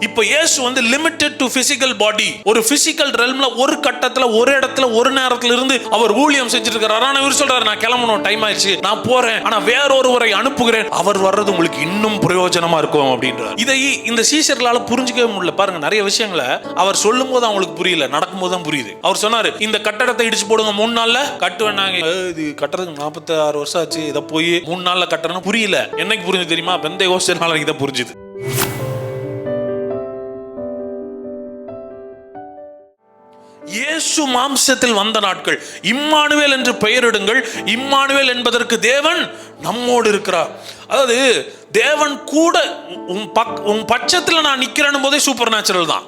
இப்போ இயேசு வந்து லிமிட்டட் டு பிசிக்கல் பாடி ஒரு பிசிக்கல் ரெல்ம்ல ஒரு கட்டத்துல ஒரு இடத்துல ஒரு நேரத்துல இருந்து அவர் ஊழியம் செஞ்சுட்டு இருக்காரு ஆனா இவர் சொல்றாரு நான் கிளம்பணும் டைம் ஆயிடுச்சு நான் போறேன். ஆனா வேறொருவரை அனுப்புகிறேன். அவர் வர்றது உங்களுக்கு இன்னும் பிரயோஜனமா இருக்கும் அப்படின்றார். இதை இந்த சீசர்களால புரிஞ்சுக்கவே முடியல. பாருங்க நிறைய விஷயங்களை அவர் சொல்லும் போது அவங்களுக்கு புரியல நடக்கும் போது தான் புரியுது. அவர் சொன்னாரு இந்த கட்டடத்தை இடிச்சு போடுங்க மூணு நாள்ல. கட்டுவேன் நாங்க. இது கட்டுறதுக்கு நாற்பத்தி ஆறு வருஷம் ஆச்சு இதை போய் மூணு நாள்ல கட்டணும் புரியல. என்னைக்கு புரிஞ்சு தெரியுமா? பெந்தை கோஸ்ட் நாளைக்கு தான் புரிஞ்சுது. இயேசு மாம்சத்தில் வந்த நாட்கள். இம்மானுவேல் என்று பெயரிடுங்கள். இம்மானுவேல் என்பதற்கு தேவன் நம்மோடு இருக்கிறார். அதாவது தேவன் கூட உன் பக் உன் பட்சத்தில் நான் நிற்கிறேன்னு போதே சூப்பர் நேச்சுரல் தான்.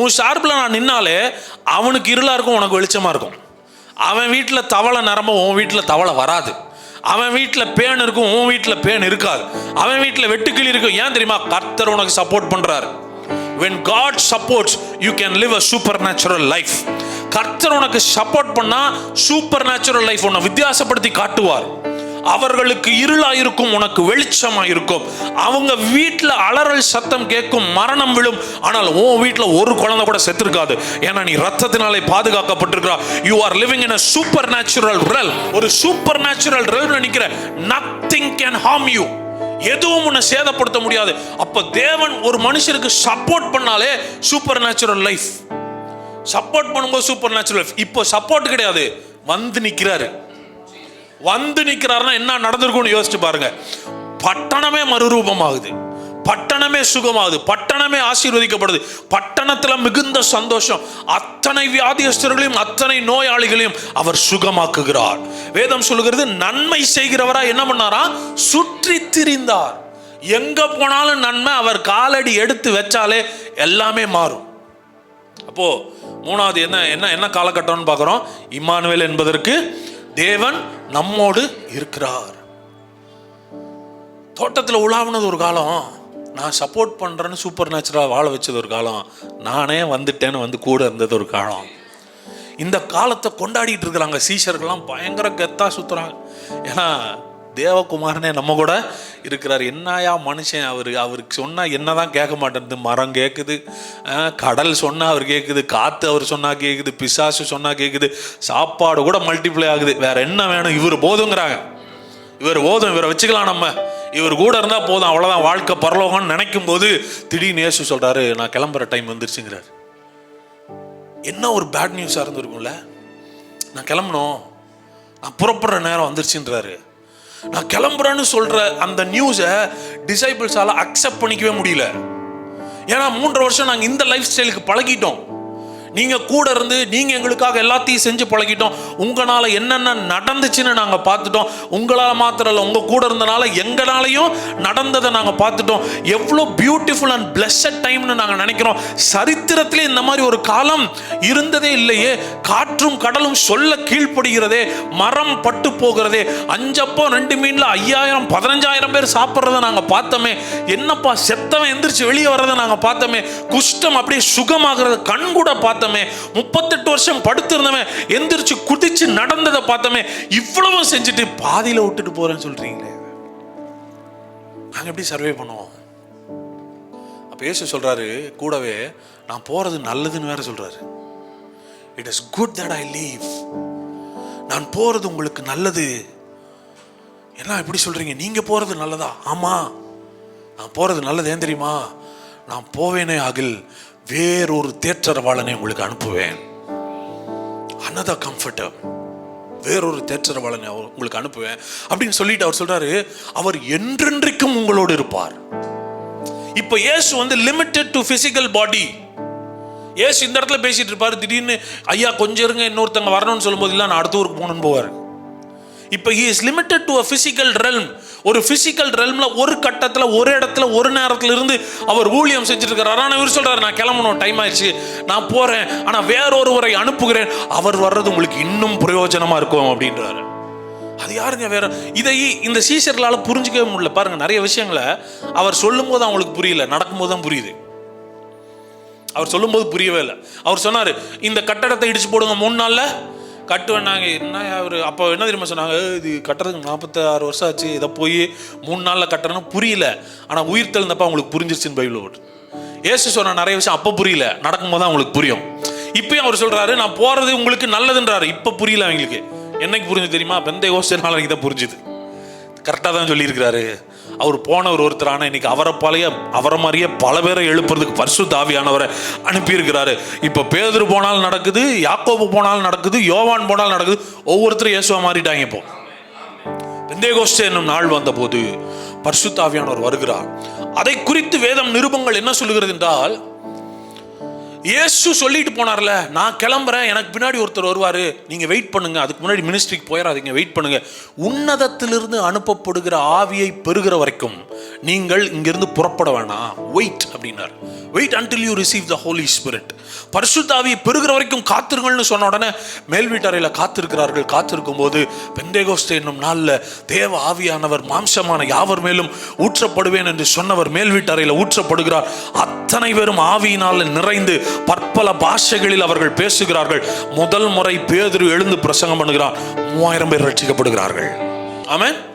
உன் ஷார்ப்பில் நான் நின்னாலே அவனுக்கு இருளாக இருக்கும் உனக்கு வெளிச்சமாக இருக்கும். அவன் வீட்டில் தவளை நிரம்ப உன் வீட்டில் தவளை வராது. அவன் வீட்டில் பேன் இருக்கும் உன் வீட்டில் பேன் இருக்காது. அவன் வீட்டில் வெட்டுக்கிளி இருக்கும். ஏன் தெரியுமா? கர்த்தர் உனக்கு சப்போர்ட் பண்ணுறாரு when God supports you can live a supernatural life கர்த்தர் உனக்கு சப்போர்ட் பண்ணால் சூப்பர் நேச்சுரல் லைஃப் உன்னை வித்தியாசப்படுத்தி காட்டுவார். அவர்களுக்கு இருளாக இருக்கும் உனக்கு வெளிச்சமாக இருக்கும் அவங்க வீட்டில் அலறல் சத்தம் கேட்கும் மரணம் விழும். ஆனால் உன் வீட்டில் ஒரு குழந்தை கூட செத்துருக்காது. ஏன்னா நீ ரத்தத்தினாலே பாதுகாக்கப்பட்டிருக்கிறா. You are living in a supernatural realm ஒரு சூப்பர் நேச்சுரல் ரெல் நினைக்கிற நத்திங் கேன் ஹார்ம் யூ எதுவும் உன்னை சேதப்படுத்த முடியாது. அப்ப தேவன் ஒரு மனுஷருக்கு சப்போர்ட் பண்ணாலே சூப்பர் நேச்சுரல் லைஃப் சப்போர்ட் பண்ணும்போது சூப்பர் நேச்சுரல் லைஃப் இப்போ சப்போர்ட் கிடையாது. வந்து நிற்கிறாரு வந்து நிற்கிறாருன்னா என்ன நடந்திருக்கும்னு யோசிச்சு பாருங்க. பட்டணமே மறுரூபமாகுது. பட்டணமே சுகமாகுது பட்டணமே ஆசீர்வதிக்கப்படுது. பட்டணத்தில் மிகுந்த சந்தோஷம். அத்தனை வியாதியஸ்தர்களையும் அத்தனை நோயாளிகளையும் அவர் சுகமாக்குகிறார். வேதம் சொல்லுகிறது நன்மை செய்கிறவரா என்ன பண்ணாரா? சுற்றி திரிந்தார். எங்க போனாலும் நன்மை அவர் காலடி எடுத்து வச்சாலே எல்லாமே மாறும். அப்போ மூணாவது என்ன என்ன என்ன காலகட்டம்னு பார்க்குறோம்? இம்மானுவேல் என்பதற்கு தேவன் நம்மோடு இருக்கிறார். தோட்டத்தில் உலாவுனது ஒரு காலம். நான் சப்போர்ட் பண்ணுறேன்னு சூப்பர் நேச்சுரலாக வாழ வச்சது ஒரு காலம். நானே வந்துட்டேன்னு வந்து கூட இருந்தது ஒரு காலம். இந்த காலத்தை கொண்டாடிட்டு இருக்கிறாங்க. சீஷர்கள்லாம் பயங்கர கெத்தாக சுற்றுறாங்க ஏன்னா தேவகுமாரனே நம்ம கூட இருக்கிறார். என்னையா மனுஷன் அவர்? அவருக்கு சொன்னால் என்னதான் கேட்க மாட்டேன்து மரம் கேட்குது கடல் சொன்னால் அவர் கேட்குது காற்று அவர் சொன்னால் கேட்குது பிசாசு சொன்னால் கேட்குது சாப்பாடு கூட மல்டிப்ளை ஆகுது. வேற என்ன வேணும்? இவர் போதுங்கிறாங்க. இவர் போதும். இவரை வச்சுக்கலாம் நம்ம. இவர் கூட இருந்தால் போதும் அவ்வளோதான் வாழ்க்கை பரலோகம்னு நினைக்கும் போது திடீர்னு நேசு சொல்கிறாரு நான் கிளம்புற டைம் வந்துருச்சுங்கிறார். என்ன ஒரு பேட் நியூஸாக இருந்திருக்கும்ல? நான் கிளம்பணும். நான் புறப்படுற நேரம் வந்துருச்சுன்றாரு. நான் கிளம்புறேன்னு சொல்கிற அந்த நியூஸை டிசைபிள்ஸால் அக்செப்ட் பண்ணிக்கவே முடியல. ஏன்னா மூன்றரை வருஷம் நாங்கள் இந்த லைஃப் ஸ்டைலுக்கு பழகிட்டோம். நீங்க கூட இருந்து நீங்க எங்களுக்காக எல்லாத்தையும் செஞ்சு பழகிட்டோம். உங்களால என்னென்ன நடந்துச்சுன்னு நாங்க பார்த்துட்டோம். உங்களால மாத்திரம் இல்லை உங்க கூட இருந்தனால எங்களாலையும் நடந்ததை நாங்க பார்த்துட்டோம். எவ்வளோ பியூட்டிஃபுல் அண்ட் பிளஸட் டைம்னு நாங்க நினைக்கிறோம். சரித்திரத்திலே இந்த மாதிரி ஒரு காலம் இருந்ததே இல்லையே. காற்றும் கடலும் சொல்ல கீழ்ப்படுகிறதே மரம் பட்டு போகிறதே அஞ்சப்போ ரெண்டு மீன்ல ஐயாயிரம் பதினஞ்சாயிரம் பேர் சாப்பிட்றத நாங்க பார்த்தோமே. என்னப்பா செத்தவன் எந்திரிச்சு வெளியே வர்றதை நாங்க பார்த்தோமே. குஷ்டம் அப்படியே சுகமாகிறது கண் கூட பார்த்தோமே. முப்பத்தெட்டு வருஷம் படுத்திருந்தவன் எந்திரிச்சு குதிச்சு நடந்ததை பார்த்தோமே இவ்வளவு செஞ்சுட்டு பாதியில விட்டுட்டு போறேன்னு சொல்றீங்களே. நாங்க எப்படி சர்வே பண்ணுவோம்? அப்ப இயேசு சொல்றாரு கூடவே நான் போறது நல்லதுன்னு வேற சொல்றாரு. It is good that I leave நான் போறது உங்களுக்கு நல்லது. என்ன எப்படி சொல்றீங்க? நீங்க போறது நல்லதா? ஆமா. நான் போறது நல்லது. ஏன் தெரியுமா? நான் போவேனே அகில். வேறொரு தேற்றரவாளனை உங்களுக்கு அனுப்புவேன். அனதா comforter. வேறொரு தேற்றரவாளனை அவர் உங்களுக்கு அனுப்புவேன். அப்படின்னு சொல்லிட்டு அவர் சொல்றாரு அவர் என்றென்றைக்கும் உங்களோடு இருப்பார். இப்போ இயேசு வந்து லிமிட்டட் டு பிசிக்கல் பாடி ஏசு இந்த இடத்துல பேசிட்டு இருப்பாரு திடீர்னு ஐயா கொஞ்சம் இருங்க இன்னொருத்தங்க வரணும்னு சொல்லும்போது இல்லை நான் அடுத்த ஊருக்கு போகணும்னு போவார். இப்போ he is limited to a physical realm ஒரு ஃபிசிக்கல் ரெல்மில் ஒரு கட்டத்தில் ஒரு இடத்துல ஒரு நேரத்தில் இருந்து அவர் ஊழியம் செஞ்சுட்டு இருக்கிறார் ஆனால் இவர் சொல்றாரு நான் கிளம்பணும் டைம் ஆயிடுச்சு. நான் போறேன். ஆனால் வேறொருவரை அனுப்புகிறேன். அவர் வர்றது உங்களுக்கு இன்னும் பிரயோஜனமா இருக்கும் அப்படின்றாரு. அது யாருங்க வேற? இதை இந்த சீசர்களால் புரிஞ்சுக்கவே முடியல. பாருங்க நிறைய விஷயங்களை அவர் சொல்லும்போது அவங்களுக்கு புரியல. நடக்கும்போது தான் புரியுது. அவர் சொல்லும்போது புரியவே இல்லை. அவர் சொன்னார் இந்த கட்டடத்தை இடிச்சு போடுங்க மூணு நாளில் கட்டுவேன்னாங்க. என்ன அவர்? அப்போ என்ன தெரியுமா சொன்னாங்க? இது கட்டுறதுக்கு நாற்பத்தாறு வருஷம் ஆச்சு. இதை போய் மூணு நாளில் கட்டணும் புரியல. ஆனால் உயிர் தெழுந்தப்ப அவங்களுக்கு புரிஞ்சிருச்சுன்னு பைபிள் ஓட்டு ஏசு சொன்ன நிறைய விஷயம் அப்போ புரியல. நடக்கும்போது தான் அவங்களுக்கு புரியும். இப்பயும் அவர் சொல்கிறாரு நான் போகிறது உங்களுக்கு நல்லதுன்றாரு. இப்போ புரியல அவங்களுக்கு. என்னைக்கு புரிஞ்சு தெரியுமா? பெந்தை யோசிச்ச நாளைக்கு தான் புரிஞ்சுது. கரெக்டாக தான் சொல்லியிருக்கிறாரு. அவர் போனவர் ஒருத்தர் ஆனால் இன்னைக்கு அவரை பழைய அவரை மாதிரியே பல பேரை எழுப்புறதுக்கு பரிசு தாவியானவரை அனுப்பியிருக்கிறாரு. இப்போ பேதர் போனாலும் நடக்குது யாக்கோபு போனாலும் நடக்குது யோவான் போனாலும் நடக்குது ஒவ்வொருத்தரும் இயேசுவா மாறிட்டாங்க இப்போ. பெந்தேகோஸ்தே என்னும் நாள் வந்தபோது பரிசுத்தாவியானவர் வருகிறார். அதை குறித்து வேதம் நிருபங்கள் என்ன சொல்லுகிறது என்றால் இயேசு சொல்லிட்டு போனார்ல நான் கிளம்புறேன் எனக்கு பின்னாடி ஒருத்தர் வருவார். நீங்கள் வெயிட் பண்ணுங்க. அதுக்கு முன்னாடி மினிஸ்ட்ரிக்கு போயிடாதீங்க வெயிட் பண்ணுங்க. உன்னதத்திலிருந்து அனுப்பப்படுகிற ஆவியை பெறுகிற வரைக்கும் நீங்கள் இங்கிருந்து புறப்பட வேணாம். வெயிட் அப்படின்னார். Wait until you receive the holy spirit பரிசுத்தாவியை பெறுகிற வரைக்கும் காத்திருங்கள்னு சொன்ன உடனே மேல் வீட்டறையில் காத்திருக்கிறார்கள். காத்திருக்கும் போது பெந்தேகோஸ்தே என்னும் நாளில் தேவ ஆவியானவர் மாம்சமான யாவர் மேலும் ஊற்றப்படுவேன் என்று சொன்னவர் மேல் வீட்டறையில் ஊற்றப்படுகிறார். அத்தனை பேரும் ஆவியினால் நிறைந்து பற்பல பாஷைகளில் அவர்கள் பேசுகிறார்கள். முதல் முறை பேதுரு எழுந்து பிரசங்கம் பண்ணுகிறார் மூவாயிரம் பேர் ரட்சிக்கப்படுகிறார்கள். ஆமாம்